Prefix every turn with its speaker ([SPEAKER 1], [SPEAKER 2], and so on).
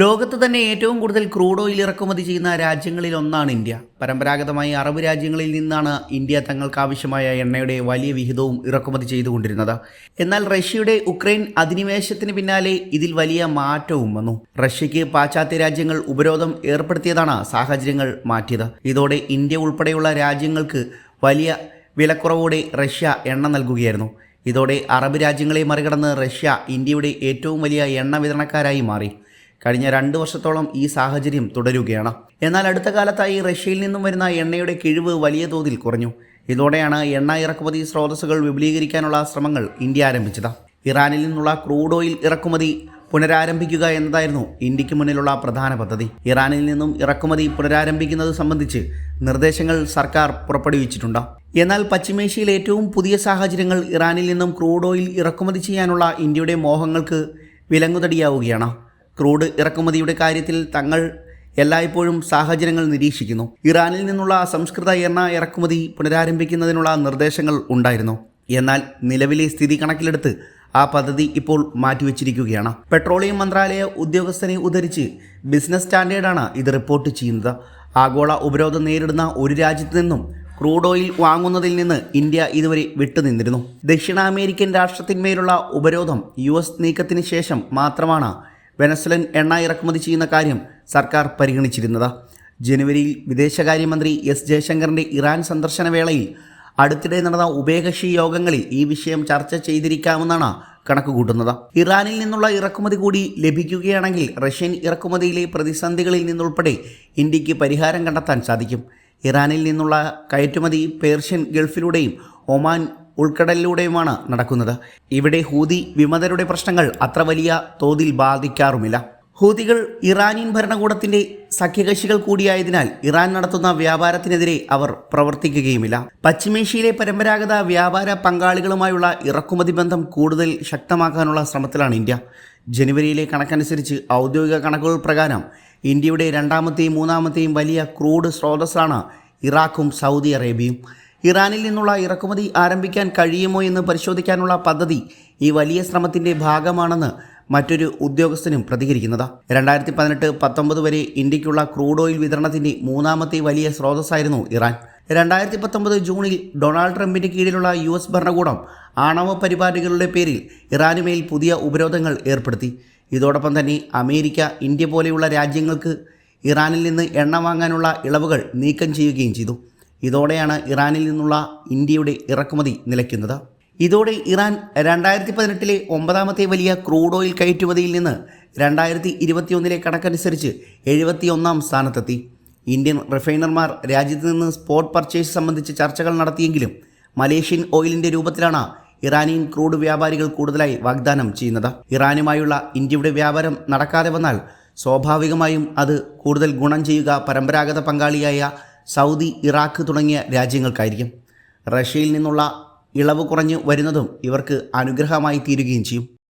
[SPEAKER 1] ലോകത്ത് തന്നെ ഏറ്റവും കൂടുതൽ ക്രൂഡ് ഓയിൽ ഇറക്കുമതി ചെയ്യുന്ന രാജ്യങ്ങളിൽ ഒന്നാണ് ഇന്ത്യ. പരമ്പരാഗതമായി അറബ് രാജ്യങ്ങളിൽ നിന്നാണ് ഇന്ത്യ തങ്ങൾക്ക് ആവശ്യമായ എണ്ണയുടെ വലിയ വിഹിതവും ഇറക്കുമതി ചെയ്തുകൊണ്ടിരുന്നത്. എന്നാൽ റഷ്യയുടെ ഉക്രൈൻ അധിനിവേശത്തിന് പിന്നാലെ ഇതിൽ വലിയ മാറ്റവും വന്നു. റഷ്യയ്ക്ക് പാശ്ചാത്യ രാജ്യങ്ങൾ ഉപരോധം ഏർപ്പെടുത്തിയതാണ് സാഹചര്യങ്ങൾ മാറ്റിയത്. ഇതോടെ ഇന്ത്യ ഉൾപ്പെടെയുള്ള രാജ്യങ്ങൾക്ക് വലിയ വിലക്കുറവോടെ റഷ്യ എണ്ണ നൽകുകയായിരുന്നു. ഇതോടെ അറബ് രാജ്യങ്ങളെ മറികടന്ന് റഷ്യ ഇന്ത്യയുടെ ഏറ്റവും വലിയ എണ്ണ വിതരണക്കാരായി മാറി. കഴിഞ്ഞ രണ്ട് വർഷത്തോളം ഈ സാഹചര്യം തുടരുകയാണ്. എന്നാൽ അടുത്ത കാലത്തായി റഷ്യയിൽ നിന്നും വരുന്ന എണ്ണയുടെ കിഴിവ് വലിയ തോതിൽ കുറഞ്ഞു. ഇതോടെയാണ് എണ്ണ ഇറക്കുമതി സ്രോതസ്സുകൾ വിപുലീകരിക്കാനുള്ള ശ്രമങ്ങൾ ഇന്ത്യ ആരംഭിച്ചത്. ഇറാനിൽ നിന്നുള്ള ക്രൂഡ് ഓയിൽ ഇറക്കുമതി പുനരാരംഭിക്കുക എന്നതായിരുന്നു ഇന്ത്യയ്ക്ക് മുന്നിലുള്ള പ്രധാന പദ്ധതി. ഇറാനിൽ നിന്നും ഇറക്കുമതി പുനരാരംഭിക്കുന്നത് സംബന്ധിച്ച് നിർദ്ദേശങ്ങൾ സർക്കാർ പുറപ്പെടുവിച്ചിട്ടുണ്ട്. എന്നാൽ പശ്ചിമേഷ്യയിൽ ഏറ്റവും പുതിയ സാഹചര്യങ്ങൾ ഇറാനിൽ നിന്നും ക്രൂഡ് ഓയിൽ ഇറക്കുമതി ചെയ്യാനുള്ള ഇന്ത്യയുടെ മോഹങ്ങൾക്ക് വിലങ്ങുതടിയാവുകയാണ്. ക്രൂഡ് ഇറക്കുമതിയുടെ കാര്യത്തിൽ തങ്ങൾ എല്ലായ്പ്പോഴും സാഹചര്യങ്ങൾ നിരീക്ഷിക്കുന്നു. ഇറാനിൽ നിന്നുള്ള അസംസ്കൃത എണ്ണ ഇറക്കുമതി പുനരാരംഭിക്കുന്നതിനുള്ള നിർദ്ദേശങ്ങൾ ഉണ്ടായിരുന്നു. എന്നാൽ നിലവിലെ സ്ഥിതി കണക്കിലെടുത്ത് ആ പദ്ധതി ഇപ്പോൾ മാറ്റിവെച്ചിരിക്കുകയാണ്. പെട്രോളിയം മന്ത്രാലയ ഉദ്യോഗസ്ഥനെ ഉദ്ധരിച്ച് ബിസിനസ് സ്റ്റാൻഡേർഡാണ് ഇത് റിപ്പോർട്ട് ചെയ്യുന്നത്. ആഗോള ഉപരോധം നേരിടുന്ന ഒരു രാജ്യത്തു നിന്നും ക്രൂഡ് ഓയിൽ വാങ്ങുന്നതിൽ നിന്ന് ഇന്ത്യ ഇതുവരെ വിട്ടുനിന്നിരുന്നു. ദക്ഷിണ അമേരിക്കൻ രാഷ്ട്രത്തിന്മേലുള്ള ഉപരോധം യു എസ് നീക്കത്തിന് ശേഷം മാത്രമാണ് വെനസ്വലൻ എണ്ണ ഇറക്കുമതി ചെയ്യുന്ന കാര്യം സർക്കാർ പരിഗണിച്ചിരുന്നത്. ജനുവരിയിൽ വിദേശകാര്യമന്ത്രി എസ് ജയശങ്കറിന്റെ ഇറാൻ സന്ദർശന വേളയിൽ അടുത്തിടെ നടന്ന ഉഭയകക്ഷി യോഗങ്ങളിൽ ഈ വിഷയം ചർച്ച ചെയ്തിരിക്കാമെന്നാണ് കണക്കുകൂട്ടുന്നത്. ഇറാനിൽ നിന്നുള്ള ഇറക്കുമതി കൂടി ലഭിക്കുകയാണെങ്കിൽ റഷ്യൻ ഇറക്കുമതിയിലെ പ്രതിസന്ധികളിൽ നിന്നുൾപ്പെടെ ഇന്ത്യയ്ക്ക് പരിഹാരം കണ്ടെത്താൻ സാധിക്കും. ഇറാനിൽ നിന്നുള്ള കയറ്റുമതി പേർഷ്യൻ ഗൾഫിലൂടെയും ഒമാൻ ഉൾക്കടലിലൂടെയുമാണ് നടക്കുന്നത്. ഇവിടെ ഹൂതി വിമതരുടെ പ്രശ്നങ്ങൾ അത്ര വലിയ തോതിൽ ബാധിക്കാറുമില്ല. ഹൂതികൾ ഇറാനിയൻ ഭരണകൂടത്തിന്റെ സഖ്യകക്ഷികൾ കൂടിയായതിനാൽ ഇറാൻ നടത്തുന്ന വ്യാപാരത്തിനെതിരെ അവർ പ്രവർത്തിക്കുകയുമില്ല. പശ്ചിമേഷ്യയിലെ പരമ്പരാഗത വ്യാപാര പങ്കാളികളുമായുള്ള ഇറക്കുമതി ബന്ധം കൂടുതൽ ശക്തമാക്കാനുള്ള ശ്രമത്തിലാണ് ഇന്ത്യ. ജനുവരിയിലെ കണക്കനുസരിച്ച് ഔദ്യോഗിക കണക്കുകൾ പ്രകാരം ഇന്ത്യയുടെ രണ്ടാമത്തെയും മൂന്നാമത്തെയും വലിയ ക്രൂഡ് സ്രോതസ്സാണ് ഇറാഖും സൗദി അറേബ്യയും. ഇറാനിൽ നിന്നുള്ള ഇറക്കുമതി ആരംഭിക്കാൻ കഴിയുമോ എന്ന് പരിശോധിക്കാനുള്ള പദ്ധതി ഈ വലിയ ശ്രമത്തിന്റെ ഭാഗമാണെന്ന് മറ്റൊരു ഉദ്യോഗസ്ഥനും പ്രതികരിക്കുന്നത്. രണ്ടായിരത്തി പതിനെട്ട് പത്തൊമ്പത് വരെ ഇന്ത്യക്കുള്ള ക്രൂഡ് ഓയിൽ വിതരണത്തിന്റെ മൂന്നാമത്തെ വലിയ സ്രോതസ്സായിരുന്നു ഇറാൻ. രണ്ടായിരത്തി പത്തൊമ്പത് ജൂണിൽ ഡൊണാൾഡ് ട്രംപിന്റെ കീഴിലുള്ള യു എസ് ഭരണകൂടം ആണവ പരിപാടികളുടെ പേരിൽ ഇറാനുമേൽ പുതിയ ഉപരോധങ്ങൾ ഏർപ്പെടുത്തി. ഇതോടൊപ്പം തന്നെ അമേരിക്ക ഇന്ത്യ പോലെയുള്ള രാജ്യങ്ങൾക്ക് ഇറാനിൽ നിന്ന് എണ്ണ വാങ്ങാനുള്ള ഇളവുകൾ നീക്കം ചെയ്യുകയും ചെയ്തു. ഇതോടെയാണ് ഇറാനിൽ നിന്നുള്ള ഇന്ത്യയുടെ ഇറക്കുമതി നിലയ്ക്കുന്നത്. ഇതോടെ ഇറാൻ രണ്ടായിരത്തി പതിനെട്ടിലെ ഒമ്പതാമത്തെ വലിയ ക്രൂഡ് ഓയിൽ കയറ്റുമതിയിൽ നിന്ന് രണ്ടായിരത്തി ഇരുപത്തിയൊന്നിലെ കണക്കനുസരിച്ച് എഴുപത്തിയൊന്നാം സ്ഥാനത്തെത്തി. ഇന്ത്യൻ റിഫൈനർമാർ രാജ്യത്ത് നിന്ന് സ്പോട്ട് പർച്ചേസ് സംബന്ധിച്ച് ചർച്ചകൾ നടത്തിയെങ്കിലും മലേഷ്യൻ ഓയിലിന്റെ രൂപത്തിലാണ് ഇറാനിയൻ ക്രൂഡ് വ്യാപാരികൾ കൂടുതലായി വാഗ്ദാനം ചെയ്യുന്നത്. ഇറാനുമായുള്ള ഇന്ത്യയുടെ വ്യാപാരം നടക്കാതെ വന്നാൽ സ്വാഭാവികമായും അത് കൂടുതൽ ഗുണം ചെയ്യുക പരമ്പരാഗത പങ്കാളിയായ സൗദി ഇറാഖ് തുടങ്ങിയ രാജ്യങ്ങൾക്കായിരിക്കും. റഷ്യയിൽ നിന്നുള്ള ഇളവ് കുറഞ്ഞു വരുന്നതും ഇവർക്ക് അനുഗ്രഹമായി തീരുകയും ചെയ്യും.